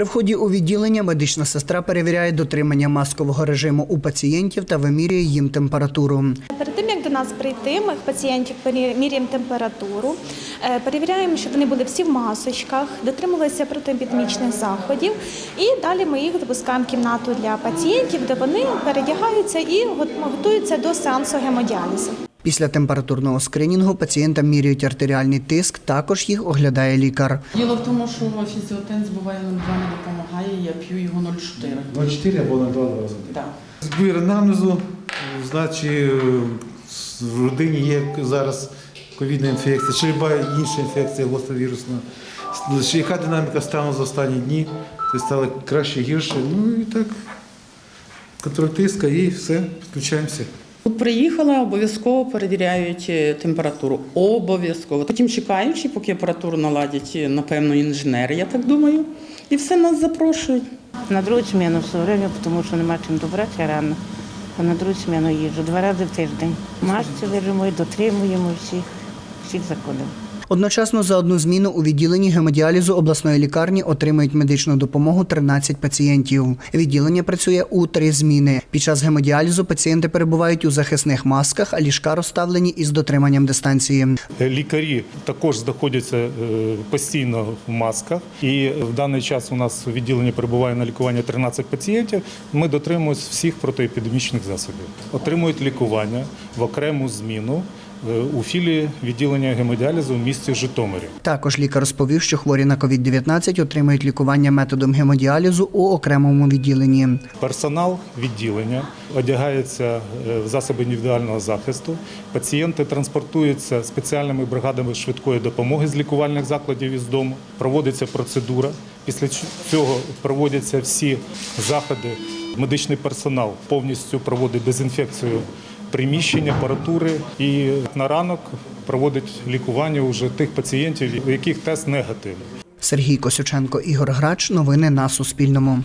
При вході у відділення медична сестра перевіряє дотримання маскового режиму у пацієнтів та вимірює їм температуру. Перед тим як до нас прийти, ми пацієнтів перемірюємо температуру, е, перевіряємо, щоб вони були всі в масочках, дотримувалися протиепідемічних заходів. І далі ми їх допускаємо в кімнату для пацієнтів, де вони передягаються і го- готуються до сеансу гемодіалізу. Після температурного скринінгу пацієнтам міряють артеріальний тиск, також їх оглядає лікар. Діло в тому, що фізіотенс буває нам два не допомагає, я п'ю його 0,4. 0,4 або на 2 рази. Да. Збір анамнезу, значить е, в родині є зараз ковідна інфекція, чи люба інша інфекція гостровірусна. Чи Яка динаміка стану за останні дні? Тобто стало краще, гірше. Ну і так, контроль тиска і все, підключаємося. Приїхала, обов'язково перевіряють е, температуру. Обов'язково. Потім чекаючи, поки апаратуру наладять, е, напевно, інженери, я так думаю. І все нас запрошують. На другу зміну все время, тому що нема чим добратися рано. А на другу зміну їжу два рази в тиждень. Масці лежимо і дотримуємо всіх, всіх законів. Одночасно за одну зміну у відділенні гемодіалізу обласної лікарні отримують медичну допомогу 13 пацієнтів. Відділення працює у три зміни. Під час гемодіалізу пацієнти перебувають у захисних масках, а ліжка розставлені із дотриманням дистанції. Лікарі також знаходяться е, постійно в масках, і в даний час у нас у відділенні перебуває на лікуванні 13 пацієнтів. Ми дотримуємося всіх протиепідемічних засобів. Отримують лікування в окрему зміну е, у філії відділення гемодіалізу в місті Житомирі. Також лікар розповів, що хворі на COVID-19 отримують лікування методом гемодіалізу у окремому відділенні. Персонал відділення одягається е, в засоби індивідуального захисту. Пацієнти транспортуються спеціальними бригадами швидкої допомоги з лікувальних закладів із дому. Проводиться процедура. Після цього проводяться всі заходи. Медичний персонал повністю проводить дезінфекцію приміщень, апаратури і на ранок проводить лікування уже тих пацієнтів, у яких тест негативний. Сергій Косюченко, Ігор Грач. Новини на Суспільному.